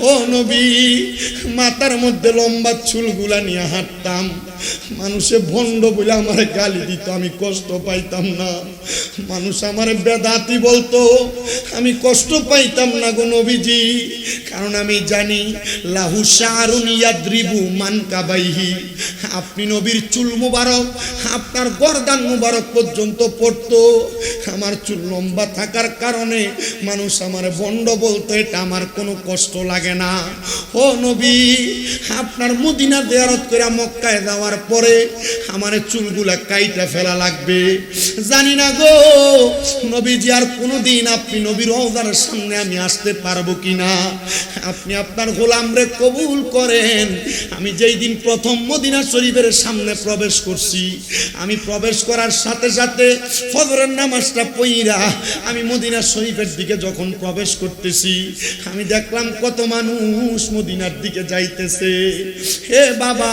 ও নবী। মাথার মধ্যে লম্বা চুলগুলা নিয়ে হাঁটতাম। মানুষে ভণ্ড বলে আমার গালি দিত, আমি কষ্ট পাইতাম না। মানুষ আমার বেদাতি বলতো, আমি কষ্ট পাইতাম না গো নবীজি, কারণ আমি জানি, লাহু শাহরুন ইয়াদ্রিবু মান কাবাইহি আপনি নবীর চুল মুবারক, আপনার গরদান মুবারক পর্যন্ত পড়তো। আমার চুল লম্বা থাকার কারণে মানুষ আমার বন্ড বলতো, এটা আমার কোনো কষ্ট লাগে না। ও নবী, আপনার মদিনা দেয়ারত করে মক্কায় যাওয়ার পরে আমার চুলগুলা কাইটা ফেলা লাগবে। জানি না গো, নবীজি, আর কোনোদিন আপনি নবীর রওজার সামনে আমি আসতে পারব কিনা? আপনি আপনার গোলামরে কবুল করেন। আমি যেই দিন প্রথম মদিনা শরীফের সামনে প্রবেশ করছি, আমি প্রবেশ করার সাথে সাথে ফজরের নামাজটা পইরা আমি মদিনা শরীফের দিকে যখন প্রবেশ করতেছি, আমি দেখলাম কত মানুষ মদিনার দিকে যাইতেছে। হে বাবা!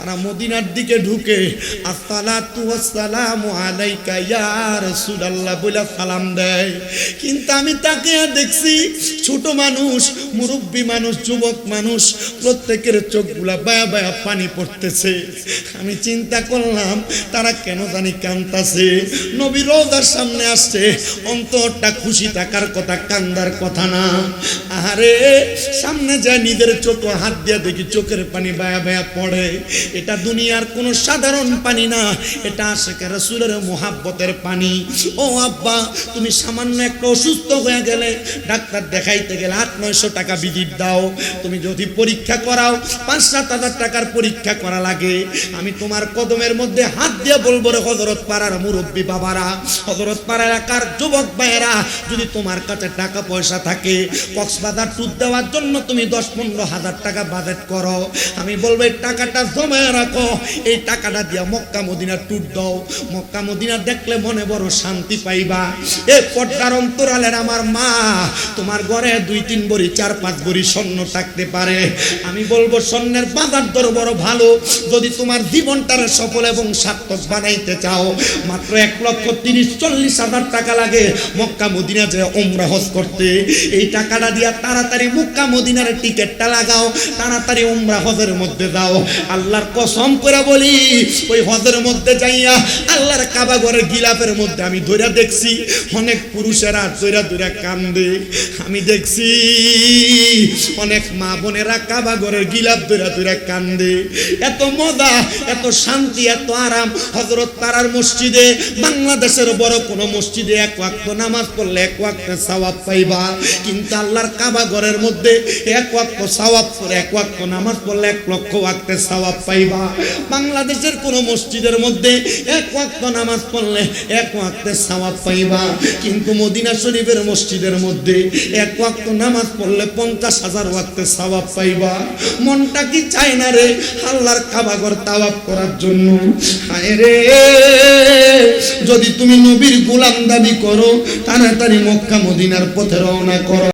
তারা মদিনার দিকে ঢুকে বলে সালাম দেয়। কিন্তু আমি তাকে দেখছি ছোট মানুষ, মুরব্বী মানুষ, যুবক মানুষ, প্রত্যেকের চোখগুলা বায়া বায়া পানি পড়তেছে। আমি চিন্তা করলাম, তারা কেন জানি কান্তাছে নবী রোজার সামনে আসছে, অন্তরটা খুশি থাকার কথা, কান্দার কথা না। আরে সামনে যায় নিজের চোখ হাত দিয়ে দেখি চোখের পানি বায়া বায়া পড়ে। এটা দুনিয়ার কোনো সাধারণ পানি না, এটা আশেখ রসুলের মোহাব্বতের পানি। ও আব্বা, তুমি সামান্য একটা অসুস্থ হয়ে গেলে, ডাক্তার দেখাইতে গেলে আট, নয়শো টাকা ভিজিট দাও। তুমি যদি পরীক্ষা করাও, পাঁচ, সাত হাজার টাকার পরীক্ষা করা লাগে। আমি তোমার কদমের মধ্যে হাত দিয়ে বলব রে হজরত পাড়ার মুরব্বী বাবারা হজরত পাড়া এলাকার যুবক ভাইয়েরা, যদি তোমার কাছে টাকা পয়সা থাকে, কক্সবাজার ট্যুর দেওয়ার জন্য তুমি দশ, পনেরো হাজার টাকা বাজেট করো। আমি বলব এই টাকাটা জমায় রাখো, এই টাকাটা দিয়া মক্কা মদিনা ট্যুর দাও। মক্কা মদিনা দেখলে মনে বড় শান্তি পাইবা। এ পর্দার অন্তরালের আমার মা, তোমার ঘরে দুই, তিন বড়ি, চার, পাঁচ বড়ি স্বর্ণ থাকতে পারে। আমি বলব, স্বর্ণের বাজার দর বড় ভালো। যদি তোমার জীবনটারে সফল এবং সার্থক বানাইতে চাও, মাত্র এক লক্ষ তিরিশ, চল্লিশ হাজার টাকা লাগে মক্কা মদিনা যে ওমরা হজ করতে। এই টাকাটা দিয়া তাড়াতাড়ি মক্কা মদিনার টিকিটটা লাগাও, তাড়াতাড়ি ওমরা হজের মধ্যে দাও আল্লাহর কসম করে বলি, ওই হজের মধ্যে যাইয়া আল্লাহর কাবা ঘরের গিলাপের মধ্যে আমি ধরে দেখছি, অনেক পুরুষেরা ধৈরা ধৈরা কান্দে। আমি দেখছি অনেক মা বোনেরা কাবা ঘরের গিলাপ ধৈরা ধৈরা কান্দে। এত মজা, এত শান্তি, এত আরাম হজরত তারার মসজিদে, বাংলাদেশের বড় কোনো মসজিদে এক ওয়াক্ত নামাজ পড়লে এক ওয়াক্ত সওয়াব পাইবা। কিন্তু আল্লাহর কাবা ঘরের মধ্যে এক ওয়াক্ত সওয়াব এক ওয়াক্ত নামাজ পড়লে এক লক্ষ ওয়াক্তে সওয়াব পাইবা বাংলাদেশের কোনো মসজিদের মধ্যে এক ওয়াক্ত নামাজ পড়লে এক ওয়াক্তে সওয়াব পাইবা। কিন্তু মদিনা শরীফের মসজিদের মধ্যে এক ওয়াক্ত নামাজ পড়লে পঞ্চাশ হাজার ওয়াক্তে সওয়াব পাইবা। মনটা কি চায় না রে আল্লাহর কাবাগর তাওয়াব করার জন্য? হায় রে। যদি তুমি নবীর গোলাম দাবি করো, তাড়াতাড়ি মক্কা মদিনার পথে রওনা করো।